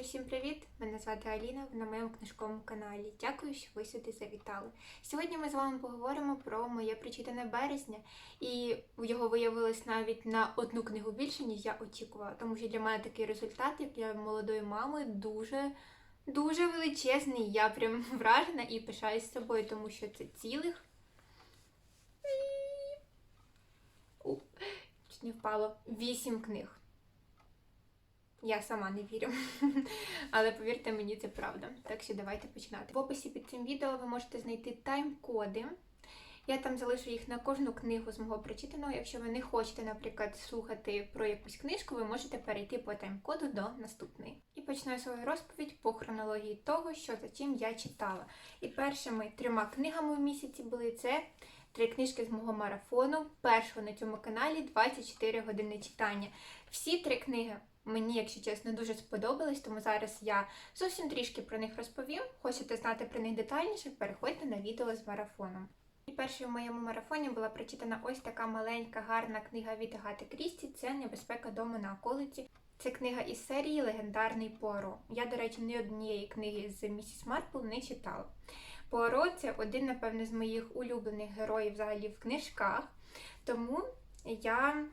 Друзі, всім привіт! Мене звати Аліна, на моєму книжковому каналі. Дякую, що ви сюди завітали. Сьогодні ми з вами поговоримо про моє прочитане березня, і його виявилось навіть на одну книгу більше, ніж я очікувала. Тому що для мене такий результат, як для молодої мами, дуже дуже величезний. Я прям вражена і пишаюсь собою, тому що це цілих. Чуть не впало. Вісім книг. Я сама не вірю. Але повірте мені, це правда. Так що давайте починати. В описі під цим відео ви можете знайти тайм-коди. Я там залишу їх на кожну книгу з мого прочитаного. Якщо ви не хочете, наприклад, слухати про якусь книжку, ви можете перейти по тайм-коду до наступної. І починаю свою розповідь по хронології того, що за чим я читала. І першими трьома книгами в місяці були це. Три книжки з мого марафону, першого на цьому каналі 24 години читання. Всі три книги Мені, якщо чесно, дуже сподобались, тому зараз я зовсім трішки про них розповім. Хочете знати про них детальніше, переходьте на відео з марафоном. І першою в моєму марафоні була прочитана ось така маленька, гарна книга від Агати Крісті це Небезпека дому на околиці. Це книга із серії Легендарний Пуаро. Я, до речі, ні однієї книги з Місіс Марпл не читала. Пуаро це один, напевне, з моїх улюблених героїв взагалі в книжках. Тому я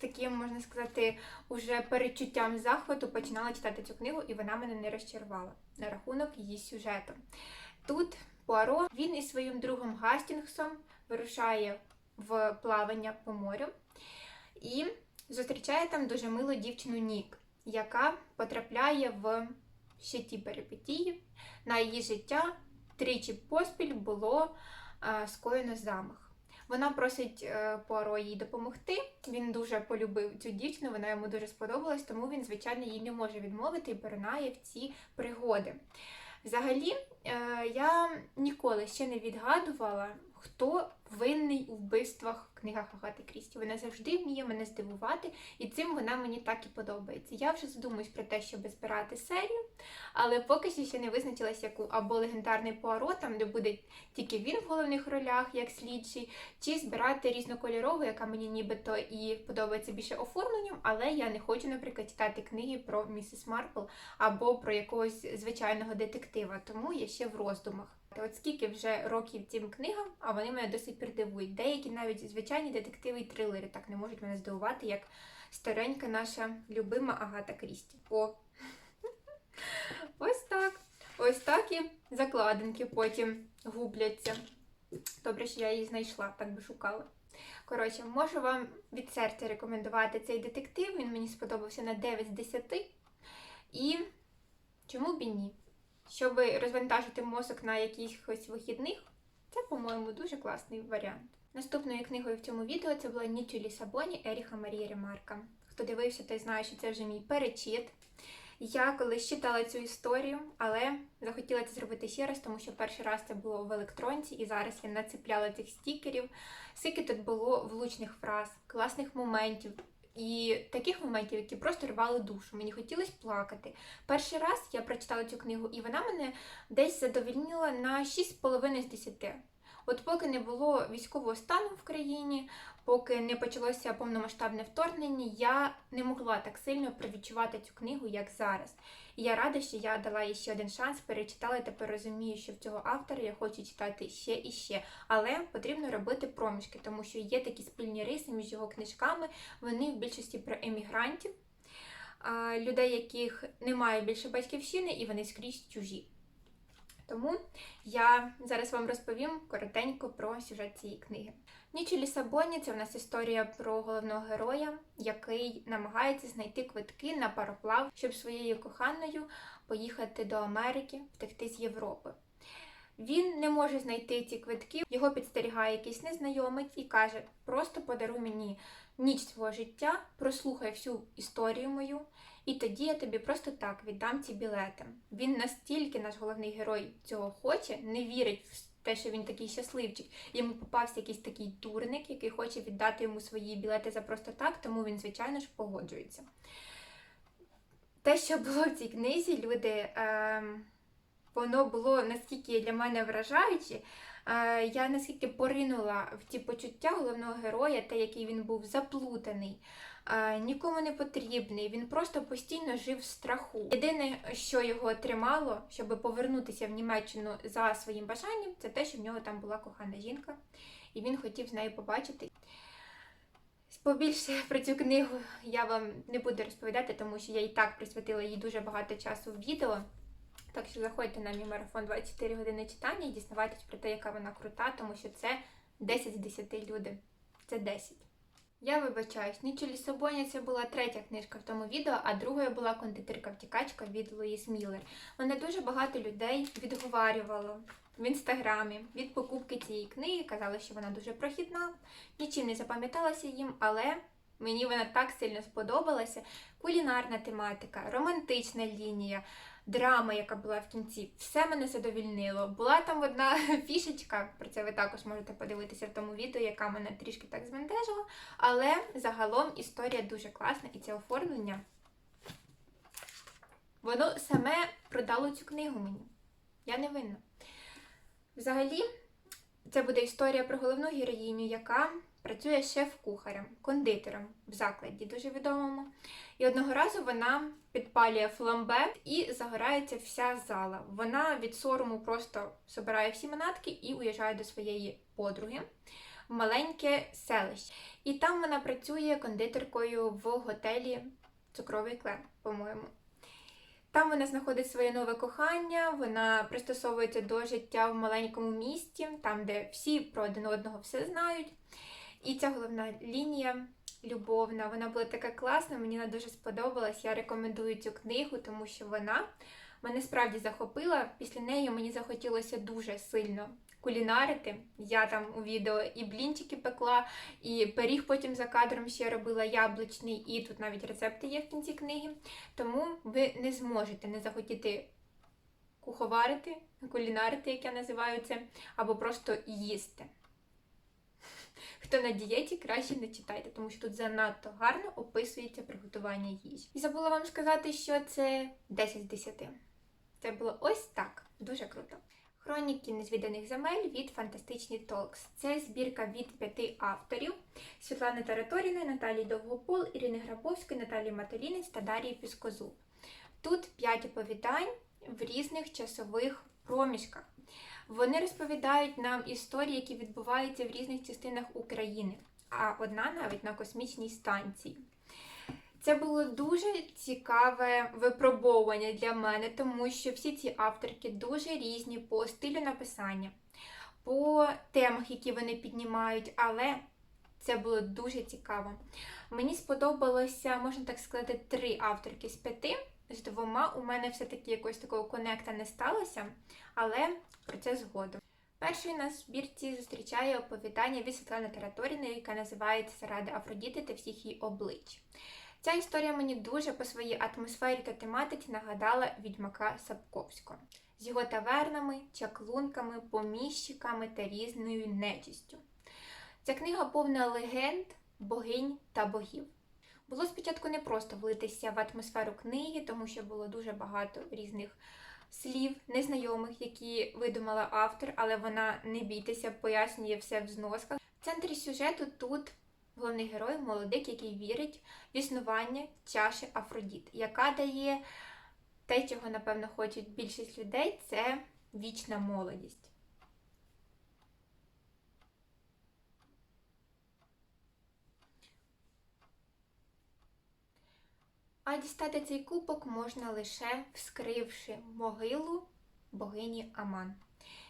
таким, можна сказати, уже перечуттям захвату починала читати цю книгу, і вона мене не розчарувала на рахунок її сюжету. Тут Пуаро, він із своїм другом Гастінгсом вирушає в плавання по морю і зустрічає там дуже милу дівчину Нік, яка потрапляє в ще ті перипетії. На її життя тричі поспіль було скоєно замах. Вона просить е, Пуаро їй допомогти. Він дуже полюбив цю дівчину, вона йому дуже сподобалась, тому він, звичайно, їй не може відмовити і перенає в ці пригоди. Взагалі, е, я ніколи ще не відгадувала, хто винний у вбивствах в книгах Агати Крісті. Вона завжди вміє мене здивувати, і цим вона мені так і подобається. Я вже задумуюсь про те, щоб збирати серію, але поки що ще не визначилась, яку або легендарний Пуаро, там де буде тільки він в головних ролях, як слідчий, чи збирати різнокольорову, яка мені нібито і подобається більше оформленням, але я не хочу, наприклад, читати книги про місіс Марпл або про якогось звичайного детектива, тому я ще в роздумах. От скільки вже років цим книгам, а вони мене досить придивують. Деякі навіть звичайні детективи і трилери так не можуть мене здивувати, як старенька наша любима Агата Крісті. О! Ось так. Ось так і закладинки потім губляться. Добре, що я її знайшла, так би шукала. Коротше, можу вам від серця рекомендувати цей детектив. Він мені сподобався на 9 з 10. І чому б і ні? Щоб розвантажити мозок на якихось вихідних, це, по-моєму, дуже класний варіант. Наступною книгою в цьому відео це була Ніч у Лісабоні Еріха Марії Ремарка. Хто дивився, той знає, що це вже мій перечит. Я колись читала цю історію, але захотіла це зробити ще раз, тому що перший раз це було в електронці, і зараз я нацепляла цих стікерів. Скільки тут було влучних фраз, класних моментів. І таких моментів, які просто рвали душу. Мені хотілося плакати. Перший раз я прочитала цю книгу, і вона мене десь задовільнила на 6,5 з 10. От поки не було військового стану в країні, поки не почалося повномасштабне вторгнення, я не могла так сильно провідчувати цю книгу, як зараз. І я рада, що я дала їй ще один шанс, перечитала і тепер розумію, що в цього автора я хочу читати ще і ще. Але потрібно робити проміжки, тому що є такі спільні риси між його книжками. Вони в більшості про емігрантів, людей, яких немає більше батьківщини, і вони скрізь чужі. Тому я зараз вам розповім коротенько про сюжет цієї книги. Ніч у Лісабоні це в нас історія про головного героя, який намагається знайти квитки на пароплав, щоб своєю коханою поїхати до Америки, втекти з Європи. Він не може знайти ці квитки, його підстерігає якийсь незнайомець і каже: просто подаруй мені ніч свого життя, прослухай всю історію мою, і тоді я тобі просто так віддам ці білети. Він настільки, наш головний герой, цього хоче, не вірить в те, що він такий щасливчик. Йому попався якийсь такий дурник, який хоче віддати йому свої білети за просто так, тому він, звичайно ж, погоджується. Те, що було в цій книзі, люди. Е воно було наскільки для мене вражаюче. Е, Я наскільки поринула в ті почуття головного героя, те, який він був заплутаний, нікому не потрібний. Він просто постійно жив в страху. Єдине, що його тримало, щоб повернутися в Німеччину за своїм бажанням, це те, що в нього там була кохана жінка, і він хотів з нею побачити. Побільше про цю книгу я вам не буду розповідати, тому що я і так присвятила їй дуже багато часу в відео. Так що заходьте на мій марафон 24 години читання і дізнавайтесь про те, яка вона крута, тому що це 10 з 10 люди. Це 10. Я вибачаюсь, Ніч у Лісобоні це була третя книжка в тому відео, а другою була кондитерка втікачка від Луїс Міллер. Мене дуже багато людей відговарювало в інстаграмі від покупки цієї книги. Казали, що вона дуже прохідна, нічим не запам'яталася їм, але мені вона так сильно сподобалася. Кулінарна тематика, романтична лінія, драма, яка була в кінці, все мене задовільнило. Була там одна фішечка, про це ви також можете подивитися в тому відео, яка мене трішки так збентежила. Але загалом історія дуже класна і це оформлення. Воно саме продало цю книгу мені. Я не винна. Взагалі, це буде історія про головну героїню, яка працює шеф-кухарем, кондитером в закладі, дуже відомому. І одного разу вона підпалює фламбе і загорається вся зала. Вона від сорому просто собирає всі манатки і уїжджає до своєї подруги в маленьке селище. І там вона працює кондитеркою в готелі Цукровий клен, по-моєму. Там вона знаходить своє нове кохання, вона пристосовується до життя в маленькому місті, там, де всі про один одного все знають. І ця головна лінія любовна, вона була така класна, мені вона дуже сподобалась. Я рекомендую цю книгу, тому що вона мене справді захопила. Після неї мені захотілося дуже сильно кулінарити. Я там у відео і блінчики пекла, і пиріг потім за кадром ще робила яблучний, і тут навіть рецепти є в кінці книги. Тому ви не зможете не захотіти куховарити, кулінарити, як я називаю це, або просто їсти. Хто на дієті, краще не читайте, тому що тут занадто гарно описується приготування їжі. І забула вам сказати, що це 10 з 10. Це було ось так. Дуже круто. Хроніки незвіданих земель від Фантастичні Толкс. Це збірка від п'яти авторів: Світлани Тараторіної, Наталії Довгопол, Ірини Грабовської, Наталії Матолінець та Дарії Піскозуб. Тут п'ять оповідань в різних часових проміжках. Вони розповідають нам історії, які відбуваються в різних частинах України, а одна навіть на космічній станції. Це було дуже цікаве випробовування для мене, тому що всі ці авторки дуже різні по стилю написання, по темах, які вони піднімають, але це було дуже цікаво. Мені сподобалося, можна так сказати, три авторки з п'яти. З двома у мене все-таки якогось такого конекта не сталося, але про це згодом. Першою на збірці зустрічає оповідання від Світлани Тараторіної, яка називається Заради Афродіти та всіх її облич. Ця історія мені дуже по своїй атмосфері та тематиці нагадала відьмака Сапковського з його тавернами, чаклунками, поміщиками та різною нечистю. Ця книга повна легенд, богинь та богів. Було спочатку не просто влитися в атмосферу книги, тому що було дуже багато різних слів незнайомих, які видумала автор, але вона не бійтеся, пояснює все в зносках. В центрі сюжету тут головний герой молодик, який вірить в існування чаші Афродіт, яка дає те, чого, напевно, хочуть більшість людей, це вічна молодість. А дістати цей кубок можна лише вскривши могилу богині Аман.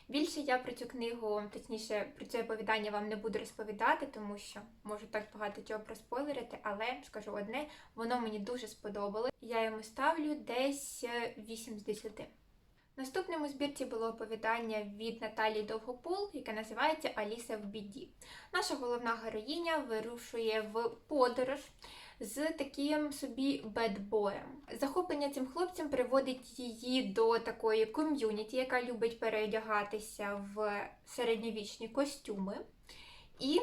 Більше я про цю книгу, точніше, про це оповідання вам не буду розповідати, тому що можу так багато чого проспойлерити, але скажу одне, воно мені дуже сподобалось. Я йому ставлю десь 8 з 10. Наступним у збірці було оповідання від Наталії Довгопол, яке називається Аліса в біді. Наша головна героїня вирушує в подорож з таким собі бедбоєм. Захоплення цим хлопцем приводить її до такої ком'юніті, яка любить переодягатися в середньовічні костюми і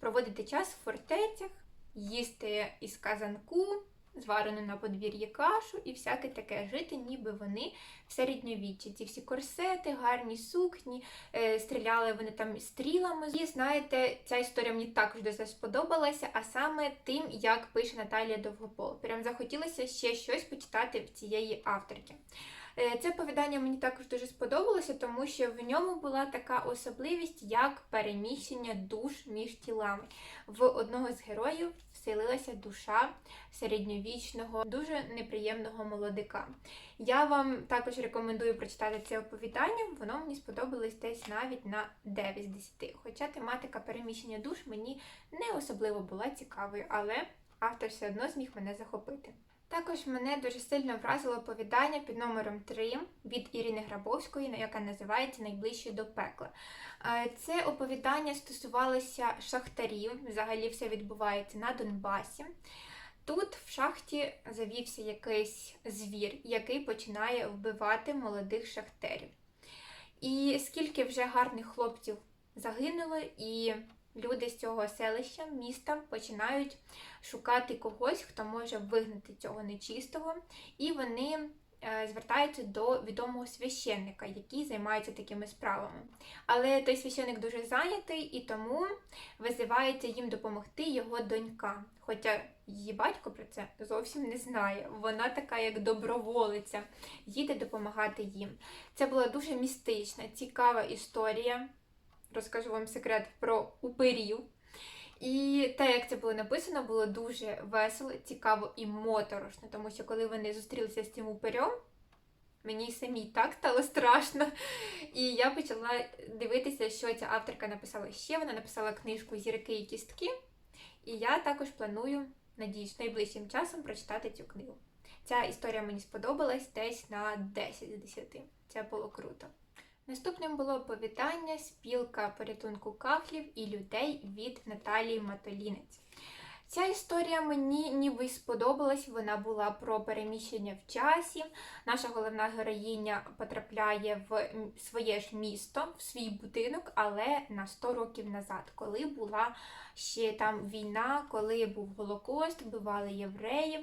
проводити час в фортецях, їсти із казанку, зварену на подвір'ї кашу і всяке таке жити, ніби вони в середньовіччі. Ці всі корсети, гарні сукні, е, стріляли вони там стрілами. І знаєте, ця історія мені також дуже сподобалася, а саме тим, як пише Наталія Довгопол. Прям захотілося ще щось почитати в цієї авторки. Е, Це оповідання мені також дуже сподобалося, тому що в ньому була така особливість, як переміщення душ між тілами. В одного з героїв вселилася душа середньовічного, дуже неприємного молодика. Я вам також рекомендую прочитати це оповідання, воно мені сподобалось десь навіть на 9 з 10. Хоча тематика переміщення душ мені не особливо була цікавою, але автор все одно зміг мене захопити. Також мене дуже сильно вразило оповідання під номером 3 від Ірини Грабовської, яка називається Найближче до пекла. Е, Це оповідання стосувалося шахтарів. Взагалі все відбувається на Донбасі. Тут в шахті завівся якийсь звір, який починає вбивати молодих шахтерів. І скільки вже гарних хлопців загинуло, і люди з цього селища, міста починають шукати когось, хто може вигнати цього нечистого, і вони е, звертаються до відомого священника, який займається такими справами. Але той священник дуже зайнятий і тому визивається їм допомогти його донька. Хоча її батько про це зовсім не знає. Вона така, як доброволиця, їде допомагати їм. Це була дуже містична, цікава історія. Розкажу вам секрет про упирів. І те, як це було написано, було дуже весело, цікаво і моторошно, тому що коли вони зустрілися з цим упирем, мені самій так стало страшно. І я почала дивитися, що ця авторка написала ще. Вона написала книжку Зірки і кістки. І я також планую, надіюсь, найближчим часом прочитати цю книгу. Ця історія мені сподобалась десь на 10 з 10. Це було круто. Наступним було оповідання Спілка порятунку кахлів і людей від Наталії Матолінець. Ця історія мені ніби сподобалась. Вона була про переміщення в часі. Наша головна героїня потрапляє в своє ж місто, в свій будинок, але на 100 років назад, коли була ще там війна, коли був Голокост, вбивали євреїв,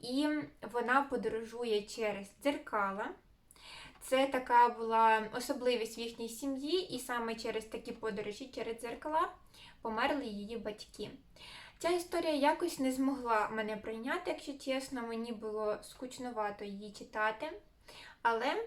і вона подорожує через дзеркала. Це така була особливість в їхній сім'ї, і саме через такі подорожі, через дзеркала, померли її батьки. Ця історія якось не змогла мене прийняти, якщо чесно, мені було скучновато її читати. Але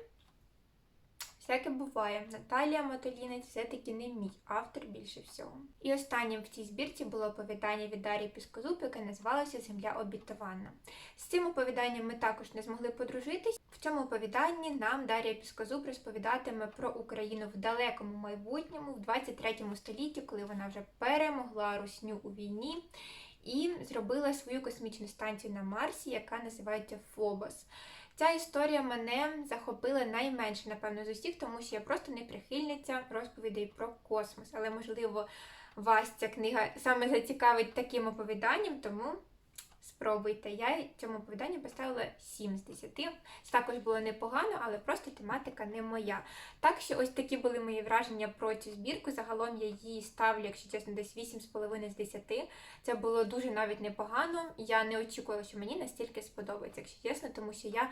всяке буває. Наталія Матолінець все-таки не мій автор більше всього. І останнім в цій збірці було оповідання від Дарії Піскозуб, яке називалося Земля обітована. З цим оповіданням ми також не змогли подружитись. В цьому оповіданні нам Дар'я Піскозуб розповідатиме про Україну в далекому майбутньому, в 23 столітті, коли вона вже перемогла русню у війні і зробила свою космічну станцію на Марсі, яка називається Фобос. Ця історія мене захопила найменше, напевно, з усіх, тому що я просто не прихильниця розповідей про космос. Але, можливо, вас ця книга саме зацікавить таким оповіданням, тому спробуйте. Я цьому оповіданню поставила 7 з 10. Це також було непогано, але просто тематика не моя. Так що ось такі були мої враження про цю збірку. Загалом я її ставлю, якщо чесно, десь 8,5 з 10. Це було дуже навіть непогано. Я не очікувала, що мені настільки сподобається, якщо чесно, тому що я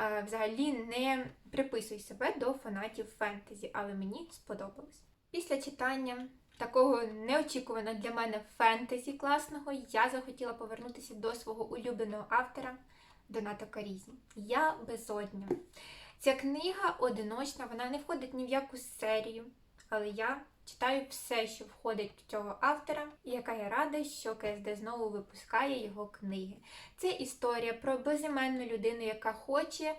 е, взагалі не приписую себе до фанатів фентезі, але мені сподобалось. Після читання такого неочікуваного для мене фентезі класного, я захотіла повернутися до свого улюбленого автора Доната Карізні. Я безодня. Ця книга одиночна, вона не входить ні в яку серію, але я читаю все, що входить в цього автора, і яка я рада, що КСД знову випускає його книги. Це історія про безіменну людину, яка хоче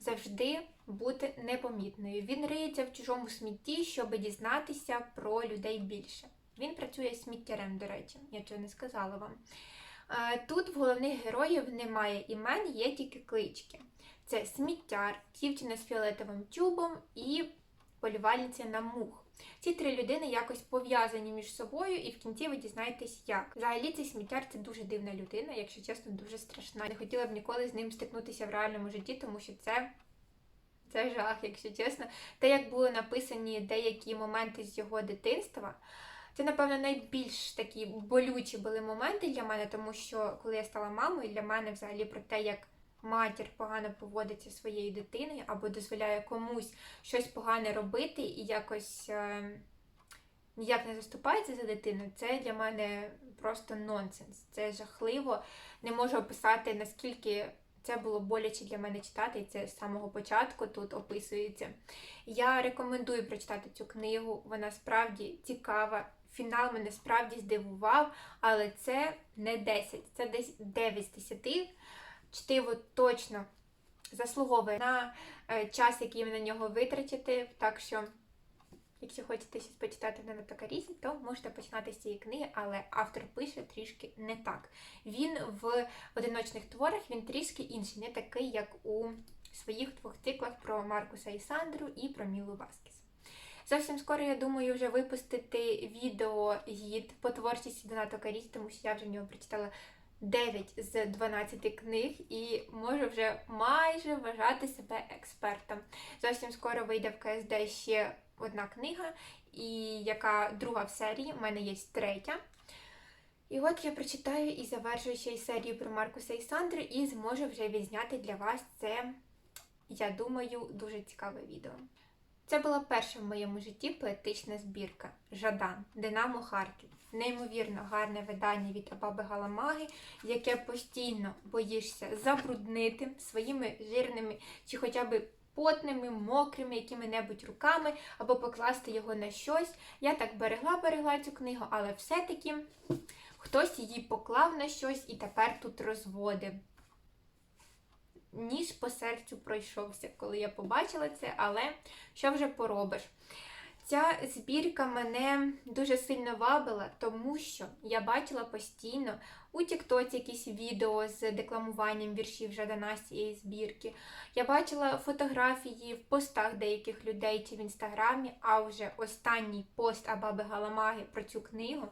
завжди бути непомітною. Він риється в чужому смітті, щоб дізнатися про людей більше. Він працює сміттярем, до речі, я цього не сказала вам. Е, Тут в головних героїв немає імен, є тільки клички. Це сміттяр, дівчина з фіолетовим тюбом і полювальниця на мух. Ці три людини якось пов'язані між собою, і в кінці ви дізнаєтесь як. Взагалі цей сміттяр це дуже дивна людина, якщо чесно, дуже страшна. Не хотіла б ніколи з ним стикнутися в реальному житті, тому що це. Це жах, якщо чесно. Те, як були написані деякі моменти з його дитинства, Це, напевно, найбільш такі болючі були моменти для мене, тому що коли я стала мамою, для мене взагалі про те, як матір погано поводиться своєю дитиною або дозволяє комусь щось погане робити і якось е, ніяк не заступається за дитину, це для мене просто нонсенс. Це жахливо. Не можу описати, наскільки це було боляче для мене читати, і це з самого початку тут описується. Я рекомендую прочитати цю книгу, вона справді цікава. Фінал мене справді здивував, але це не 10, це десь 9 з 10. Чтиво точно заслуговує на е, час, який ви на нього витратите. Так що, якщо хочете щось почитати на Натокарісі, то можете починати з цієї книги, але автор пише трішки не так. Він в одиночних творах він трішки інший, не такий, як у своїх двох циклах про Маркуса і Сандру і про Мілу Васкіс. Зовсім скоро я думаю вже випустити відео гід по творчості Донато Каріс, тому що я вже в нього прочитала 9 з 12 книг і можу вже майже вважати себе експертом. Зовсім скоро вийде в КСД ще одна книга, і яка друга в серії, у мене є третя. І от я прочитаю і завершую ще й серію про Маркуса і Сандру, і зможу вже відзняти для вас це, я думаю, дуже цікаве відео. Це була перша в моєму житті поетична збірка Жадан Динамо Харків. Неймовірно гарне видання від Абаби Галамаги, яке постійно боїшся забруднити своїми жирними чи хоча б потними, мокрими, якими-небудь руками, або покласти його на щось. Я так берегла-берегла цю книгу, але все-таки хтось її поклав на щось і тепер тут розводив ніж по серцю пройшовся, коли я побачила це, але що вже поробиш? Ця збірка мене дуже сильно вабила, тому що я бачила постійно у Тіктоці якісь відео з декламуванням віршів Жадана з цієї збірки. Я бачила фотографії в постах деяких людей чи в інстаграмі, а вже останній пост Абаби Галамаги про цю книгу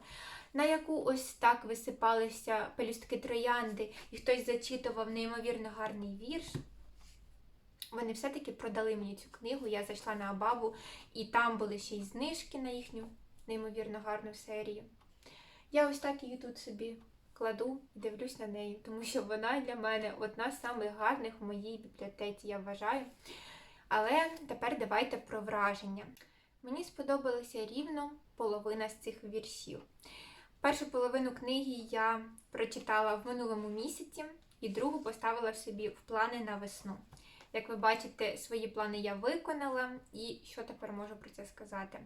на яку ось так висипалися пелюстки троянди, і хтось зачитував неймовірно гарний вірш. Вони все-таки продали мені цю книгу. Я зайшла на Абабу, і там були ще й знижки на їхню неймовірно гарну серію. Я ось так її тут собі кладу і дивлюсь на неї, тому що вона для мене одна з самих гарних в моїй бібліотеці, я вважаю. Але тепер давайте про враження. Мені сподобалася рівно половина з цих віршів. Першу половину книги я прочитала в минулому місяці і другу поставила собі в плани на весну. Як ви бачите, свої плани я виконала, і що тепер можу про це сказати?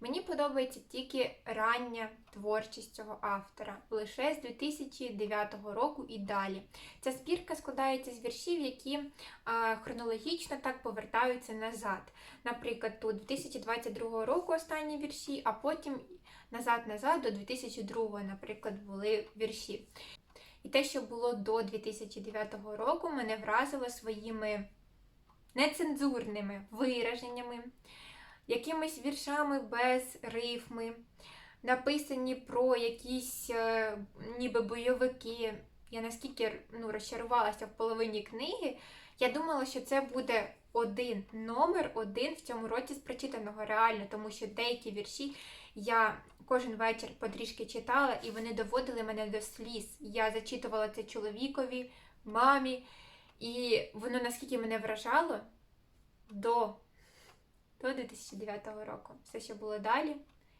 Мені подобається тільки рання творчість цього автора, лише з 2009 року і далі. Ця збірка складається з віршів, які хронологічно так повертаються назад. Наприклад, тут 2022 року останні вірші, а потім назад-назад до 2002, наприклад, були вірші. І те, що було до 2009 року, мене вразило своїми нецензурними вираженнями, якимись віршами без рифми, написані про якісь е, ніби бойовики. Я наскільки ну, розчарувалася в половині книги, я думала, що це буде один номер, один в цьому році з прочитаного реально, тому що деякі вірші я кожен вечір потрішки читала, і вони доводили мене до сліз. Я зачитувала це чоловікові, мамі, і воно наскільки мене вражало до, до 2009 року. Все, що було далі,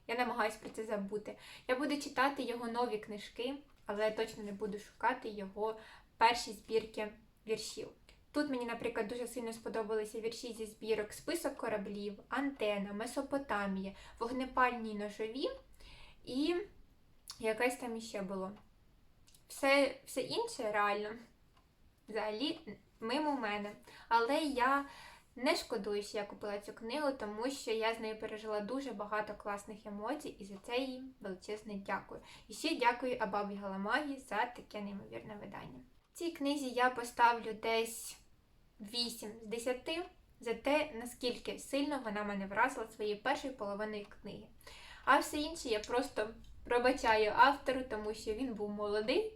я намагаюся про це забути. Я буду читати його нові книжки, але я точно не буду шукати його перші збірки віршів. Тут мені, наприклад, дуже сильно сподобалися вірші зі збірок Список кораблів, Антена, Месопотамія, Вогнепальні ножові і якесь там іще було. Все все інше реально взагалі мимо мене. Але я не шкодую, що я купила цю книгу, тому що я з нею пережила дуже багато класних емоцій, і за це їй величезне дякую. І ще дякую Абабі Галамагі за таке неймовірне видання. Цій книзі я поставлю десь 8 з 10 за те, наскільки сильно вона мене вразила своєю першою половиною книги. А все інше я просто пробачаю автору, тому що він був молодий.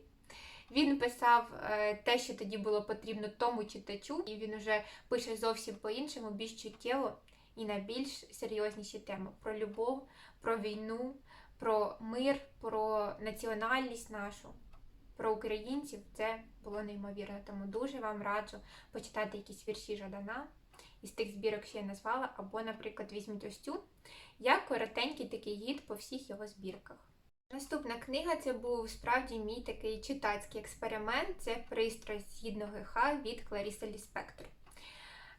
Він писав е, те, що тоді було потрібно тому читачу, і він вже пише зовсім по-іншому, більш чуттєво і на більш серйозніші теми: про любов, про війну, про мир, про національність нашу, про українців. Це було неймовірно. Тому дуже вам раджу почитати якісь вірші Жадана із тих збірок, що я назвала, або, наприклад, візьміть ось цю. Я коротенький такий гід по всіх його збірках. Наступна книга це був справді мій такий читацький експеримент. Це пристрасть гідного ГХ від Кларіси Ліспектор.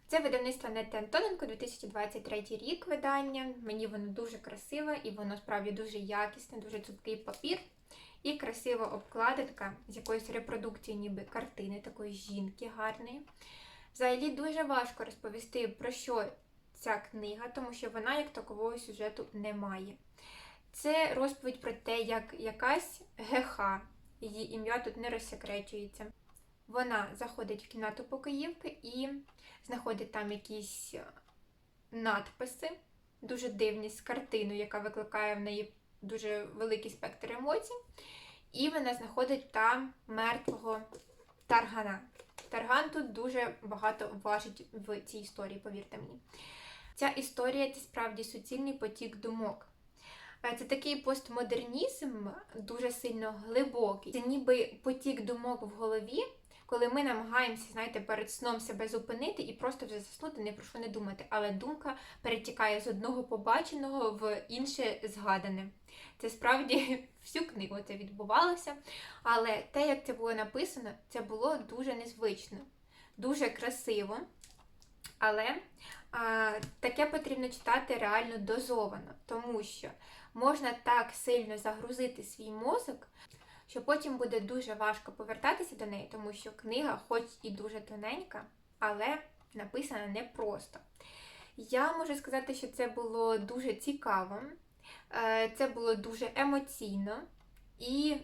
Це видавництво Нетти Антоненко, 2023 рік видання. Мені воно дуже красиве і воно справді дуже якісне, дуже цупкий папір. І красива обкладинка з якоїсь репродукції, ніби картини, такої жінки гарної. Взагалі дуже важко розповісти, про що ця книга, тому що вона як такового сюжету не має. Це розповідь про те, як якась ГХ, її ім'я тут не розсекречується. Вона заходить в кімнату покоївки і знаходить там якісь е, надписи, дуже дивні з картиною, яка викликає в неї дуже великий спектр емоцій. І вона знаходить там мертвого таргана. Тарган тут дуже багато важить в цій історії, повірте мені. Ця історія це справді суцільний потік думок. Е, Це такий постмодернізм, дуже сильно глибокий. Це ніби потік думок в голові, коли ми намагаємося, знаєте, перед сном себе зупинити і просто вже заснути, не про що не думати. Але думка перетікає з одного побаченого в інше згадане. Це справді всю книгу це відбувалося. Але те, як це було написано, це було дуже незвично, дуже красиво. Але а, таке потрібно читати реально дозовано, тому що можна так сильно загрузити свій мозок, що потім буде дуже важко повертатися до неї, тому що книга, хоч і дуже тоненька, але написана непросто. Я можу сказати, що це було дуже цікаво, е, це було дуже емоційно і,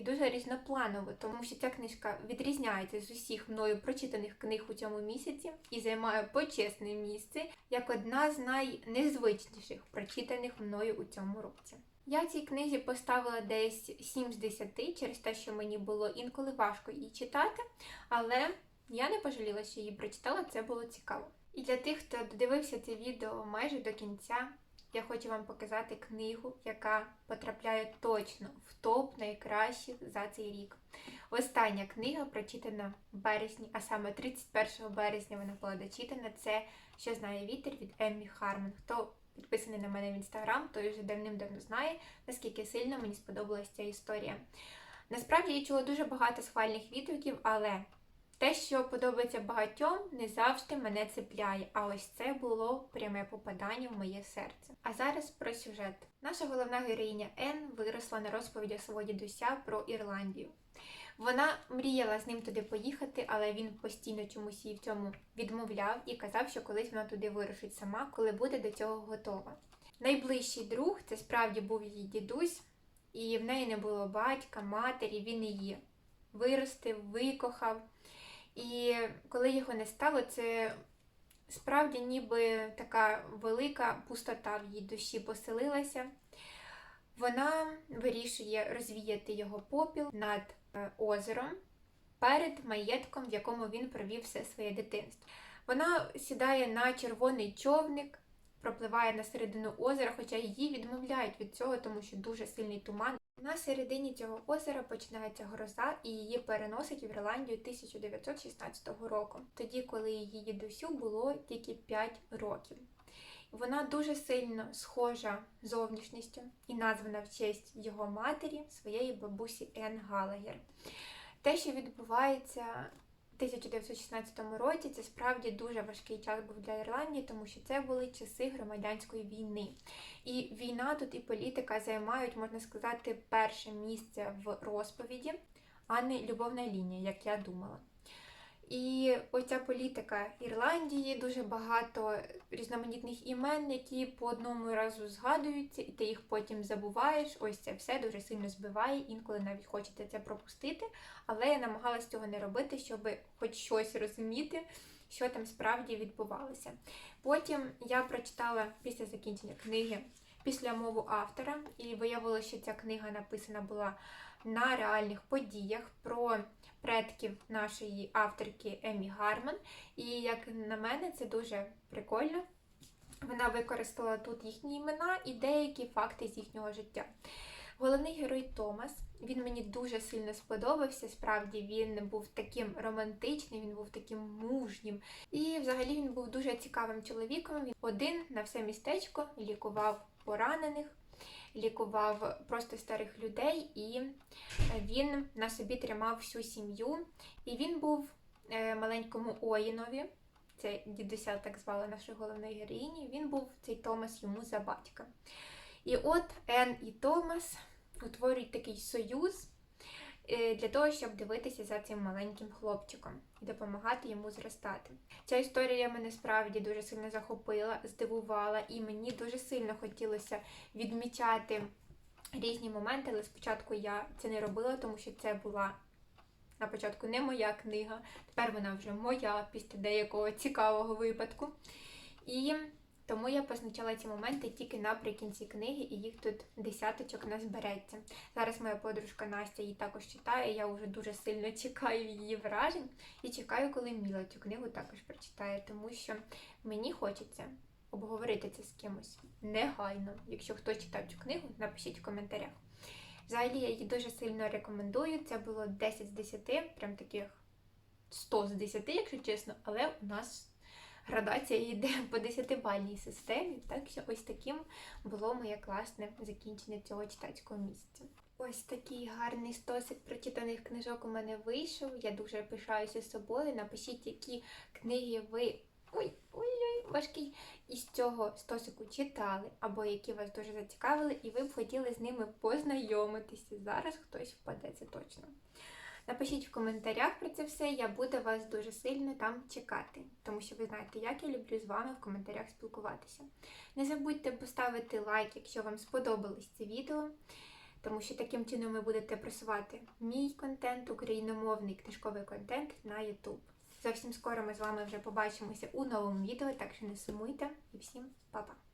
і дуже різнопланово, тому що ця книжка відрізняється з усіх мною прочитаних книг у цьому місяці і займає почесне місце як одна з найнезвичніших прочитаних мною у цьому році. Я цій книзі поставила десь 7 з 10 через те, що мені було інколи важко її читати, але я не пожаліла, що її прочитала, це було цікаво. І для тих, хто додивився це відео майже до кінця, я хочу вам показати книгу, яка потрапляє точно в топ найкращих за цей рік. Остання книга прочитана в березні, а саме 31 березня вона була дочитана. Це Що знає вітер від Еммі Хармон. Хто підписаний на мене в інстаграм, той вже давним-давно знає, наскільки сильно мені сподобалася ця історія. Насправді я чула дуже багато схвальних відгуків, але те, що подобається багатьом, не завжди мене цепляє. А ось це було пряме попадання в моє серце. А зараз про сюжет. Наша головна героїня Ен виросла на розповідях свого дідуся про Ірландію. Вона мріяла з ним туди поїхати, але він постійно чомусь їй в цьому відмовляв і казав, що колись вона туди вирушить сама, коли буде до цього готова. Найближчий друг це справді був її дідусь, і в неї не було батька, матері, він її виростив, викохав. І коли його не стало, це справді ніби така велика пустота в її душі поселилася. Вона вирішує розвіяти його попіл над е, озером перед маєтком, в якому він провів все своє дитинство. Вона сідає на червоний човник, пропливає на середину озера, хоча її відмовляють від цього, тому що дуже сильний туман. На середині цього озера починається гроза і її переносить в Ірландію 1916 року, тоді, коли її дідусю було тільки 5 років. Вона дуже сильно схожа зовнішністю і названа в честь його матері, своєї бабусі Ен Галагер. Те, що відбувається 1916 році, це справді дуже важкий час був для Ірландії, тому що це були часи громадянської війни. І війна тут і політика займають, можна сказати, перше місце в розповіді, а не любовна лінія, як я думала. І оця політика Ірландії, дуже багато різноманітних імен, які по одному разу згадуються, і ти їх потім забуваєш. Ось це все дуже сильно збиває, інколи навіть хочете це пропустити. Але я намагалась цього не робити, щоб хоч щось розуміти, що там справді відбувалося. Потім я прочитала після закінчення книги після мову автора, і виявилося, що ця книга написана була на реальних подіях про предків нашої авторки Емі Гарман. І як на мене, це дуже прикольно. Вона використала тут їхні імена і деякі факти з їхнього життя. Головний герой Томас. Він мені дуже сильно сподобався. Справді він був таким романтичним, він був таким мужнім. І взагалі він був дуже цікавим чоловіком. Він один на все містечко лікував поранених, лікував просто старих людей, і він на собі тримав всю сім'ю. І він був е, маленькому Оїнові. Це дідуся так звала нашу головну героїні. Він був цей Томас йому за батька. І от Ен і Томас утворюють такий союз е, для того, щоб дивитися за цим маленьким хлопчиком і допомагати йому зростати. Ця історія мене справді дуже сильно захопила, здивувала, і мені дуже сильно хотілося відмічати різні моменти, але спочатку я це не робила, тому що це була на початку не моя книга, тепер вона вже моя після деякого цікавого випадку. І тому я позначала ці моменти тільки наприкінці книги, і їх тут десяточок не збереться. Зараз моя подружка Настя її також читає. Я вже дуже сильно чекаю її вражень і чекаю, коли Міла цю книгу також прочитає, тому що мені хочеться обговорити це з кимось негайно. Якщо хтось читав цю книгу, напишіть в коментарях. Взагалі я її дуже сильно рекомендую. Це було 10 з 10, прям таких 100 з 10, якщо чесно, але у нас градація йде по 10-бальній системі. Так що ось таким було моє класне закінчення цього читацького місяця. Ось такий гарний стосик прочитаних книжок у мене вийшов. Я дуже пишаюся собою. Напишіть, які книги ви. Ой, ой-ой, важкий із цього стосику читали, або які вас дуже зацікавили, і ви б хотіли з ними познайомитися. Зараз хтось впаде, це точно. Напишіть в коментарях про це все, я буду вас дуже сильно там чекати, тому що ви знаєте, як я люблю з вами в коментарях спілкуватися. Не забудьте поставити лайк, якщо вам сподобалось це відео, тому що таким чином ви будете просувати мій контент, україномовний книжковий контент на YouTube. Зовсім скоро ми з вами вже побачимося у новому відео, так що не сумуйте і всім па-па!